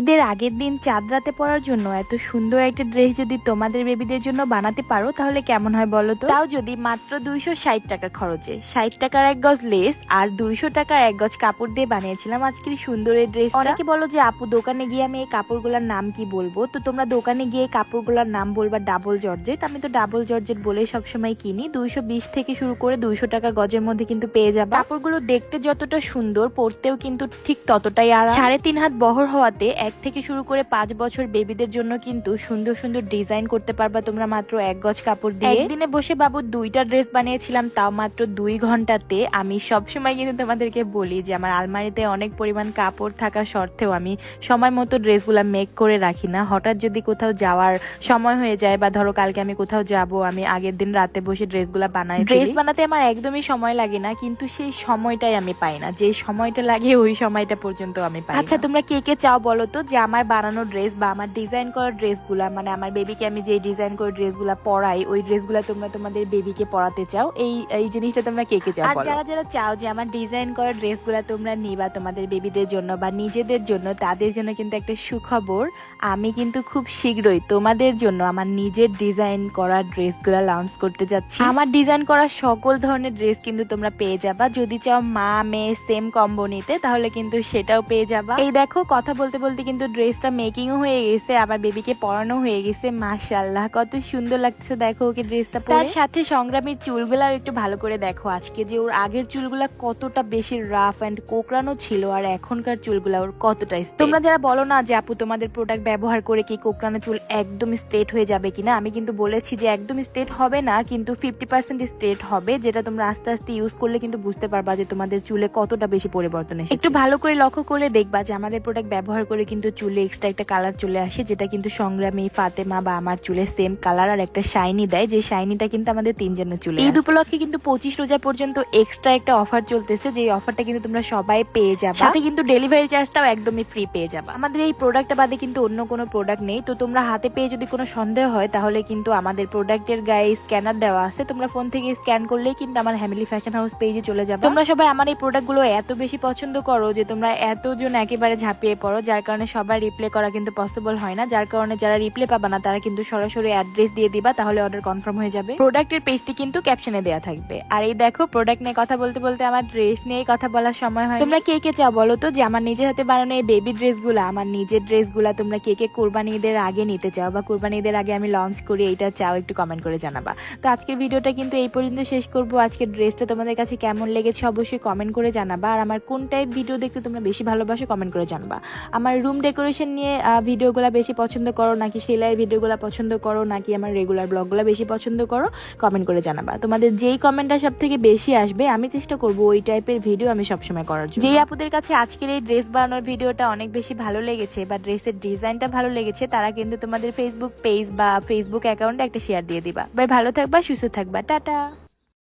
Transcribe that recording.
ঈদের আগের দিন চাঁদ রাতে পরার জন্য এত সুন্দর একটা ড্রেস যদি তোমাদের বেবিদের জন্য বানাতে পারো, তাহলে কেমন হয় বলো তো? তাও যদি মাত্র দুইশো ষাট টাকা খরচে। ষাট টাকার এক গজ লেস আর দুইশো টাকার এক গজ কাপড় দিয়ে বানিয়েছিলাম আজকের সুন্দর এই ড্রেস অনেকে বলো যে, আপু, দোকানে গিয়ে আমি এই কাপড়গুলোর নাম কি বলব? তো তোমরা দোকানে গিয়ে কাপড়গুলোর নাম বলবা ডাবল জর্জেট। আমি তো ডাবল জর্জেট বলেই সবসময় কিনি। দুইশো বিশ থেকে শুরু করে দুইশো টাকা গজের মধ্যে কিন্তু পেয়ে যাবে। কাপড়গুলো দেখতে যতটা সুন্দর, পরতেও কিন্তু ঠিক ততটাই আর সাড়ে তিন হাত বহর হওয়াতে এক থেকে শুরু করে পাঁচ বছর বেবিদের জন্য কিন্তু সুন্দর সুন্দর ডিজাইন করতে পারবা তোমরা মাত্র এক গজ কাপড় দিয়ে। একদিনে বসে বাবু দুইটা ড্রেস বানিয়েছিলাম তাও মাত্র দুই ঘন্টাতে। আমি সবসময় কিন্তু তোমাদেরকে বলি যে আমার আলমারিতে অনেক পরিমাণ কাপড় থাকা সত্ত্বেও আমি সময় মতো ড্রেসগুলা মেক করে রাখি না। হঠাৎ যদি কোথাও যাওয়ার সময় হয়ে যায় বা ধরো কালকে আমি কোথাও যাব আমি আগের দিন রাতে বসে ড্রেসগুলা বানাই ড্রেস বানাতে আমার একদমই সময় লাগে না কিন্তু সেই সময়টাই আমি পাই না। যে সময়টা লাগে ওই সময়টা পর্যন্ত আমি পাই আচ্ছা তোমরা কে কে চাও বলো তো যে আমার বানানো ড্রেস বা আমার ডিজাইন করা ড্রেসগুলা মানে আমার বেবিকে আমি যে ডিজাইন করে ড্রেসগুলা পরাই ওই ড্রেসগুলা তোমরা তোমাদের বেবিকে পরাতে চাও এই এই জিনিসটা তোমরা কে কে চাও আর যারা যারা চাও যে আমার ডিজাইন করা ড্রেসগুলা তোমরা নিবা তোমাদের বেবিদের জন্য বা নিজেদের জন্য তাদের জন্য কিন্তু একটা সুখবর আমি কিন্তু খুব শীঘ্রই তোমাদের জন্য আমার নিজের ডিজাইন করা ড্রেসগুলা লঞ্চ করতে যাচ্ছি। আমার ডিজাইন করা সকল ধরনের ড্রেস কিন্তু তোমরা পেয়ে যাবা যদি চাও মা মেয়ে সেম কম্বো নিতে তাহলে কিন্তু সেটাও পেয়ে যাবা। এই দেখো কথা বলতে বলতে কিন্তু ড্রেসটা মেকিংও হয়ে গেছে আবার বেবিকে পরানো হয়ে গেছে। মাশাল্লাহ কত সুন্দর লাগছে দেখো ওকে ড্রেসটা তার সাথে সংগ্রামের চুলগুলাও একটু ভালো করে দেখো। আজকে যে ওর আগের চুলগুলা কতটা বেশি রাফ অ্যান্ড কোকড়ানো ছিল আর এখনকার চুলগুলা ওর কতটা তোমরা যারা বলো না যে আপু তোমাদের প্রোডাক্ট ব্যবহার করে কি কোকড়ানো চুল একদম স্ট্রেট হয়ে যাবে কিনা আমি কিন্তু বলেছি যে একদম স্ট্রেট হবে না কিন্তু ফিফটি পার্সেন্ট স্ট্রেট হবে যেটা তোমরা আস্তে আস্তে ইউজ করলে কিন্তু বুঝতে পারবা যে তোমাদের চুলে কতটা বেশি পরিবর্তন এসেছে। একটু ভালো করে লক্ষ্য করলে দেখবা যে আমাদের প্রোডাক্ট ব্যবহার করে কিন্তু চুলে এক্সট্রা একটা কালার চলে আসে যেটা কিন্তু সংগ্রামী ফাতেমা বা আমার চুলে সেম কালার আর একটা শাইনি দেয় যে শাইনিটা কিন্তু আমাদের তিনজনের চুলে ঈদ উপলক্ষে কিন্তু পঁচিশ রোজা পর্যন্ত এক্সট্রা একটা অফার চলতেছে যে অফারটা কিন্তু তোমরা সবাই পেয়ে যাবে। সাথে কিন্তু ডেলিভারি চার্জটাও একদমই ফ্রি পেয়ে যাবে। আমাদের এই প্রোডাক্টটা বাদে কিন্তু অন্য কোনো প্রোডাক্ট নেই তো তোমরা হাতে পেয়ে যদি কোনো সন্দেহ হয় তাহলে কিন্তু আমাদের প্রোডাক্টের গায়ে স্ক্যানার দেওয়া আছে। তোমরা ফোন থেকে স্ক্যান করলেই কিন্তু আমার হ্যামিলি ফ্যাশন হাউস পেজে চলে যাবে। তোমরা সবাই আমার এই প্রোডাক্টগুলো এত বেশি পছন্দ করো যে তোমরা এতজন একেবারে ঝাঁপিয়ে পড়ো যার কারণে সবার রিপ্লে করা কিন্তু পসিবল হয় না। যার কারণে যারা রিপ্লে পাবা না, তারা কিন্তু সরাসরি অ্যাড্রেস দিয়ে দিবা, তাহলে অর্ডার কনফার্ম হয়ে যাবে। প্রোডাক্টের পেজটি কিন্তু ক্যাপশনে দেওয়া থাকবে। আর এই দেখো প্রোডাক্ট নিয়ে কথা বলতে বলতে আমার ড্রেস নিয়ে কথা বলার সময় হয়। তোমরা কে কে চাও বলো তো? যে আমার নিজের হাতে বানানো এই বেবি ড্রেসগুলো আমার নিজের ড্রেসগুলো তোমরা কে কে কোরবানি ঈদের আগে নিতে চাও? বা কোরবানি ঈদের আগে আমি লঞ্চ করি, এইটা চাও, একটু কমেন্ট করে জানাবা। তো আজকের ভিডিওটা কিন্তু এই পর্যন্ত শেষ করব। আজকের ড্রেসটা তোমাদের কাছে কেমন লেগেছে অবশ্যই কমেন্ট করে জানাবা। আর আমার কোন টাইপ ভিডিও দেখতে তোমরা বেশি ভালোবাসো কমেন্ট করে জানাবা। আমার রুম ডেকোরেশন নিয়ে ভিডিওগুলো বেশি পছন্দ করো নাকি সেলাইয়ের ভিডিওগুলো পছন্দ করো নাকি আমার রেগুলার ব্লগগুলো বেশি পছন্দ করো কমেন্ট করে জানাবা। তোমাদের যেই কমেন্টটা সব থেকে বেশি আসবে, আমি চেষ্টা করব ওই টাইপের ভিডিও আমি সবসময় করার জন্য। যেই আপুদের কাছে আজকের এই ড্রেস বানানোর ভিডিওটা অনেক বেশি ভালো লেগেছে বা ড্রেসের ডিজাইনটা ভালো লেগেছে, তারা কিন্তু তোমাদের ফেসবুক পেজ বা ফেসবুক অ্যাকাউন্টে একটা শেয়ার দিয়ে দিবা। ভাই, ভালো থাকবা, সুস্থ থাকবা। টাটা!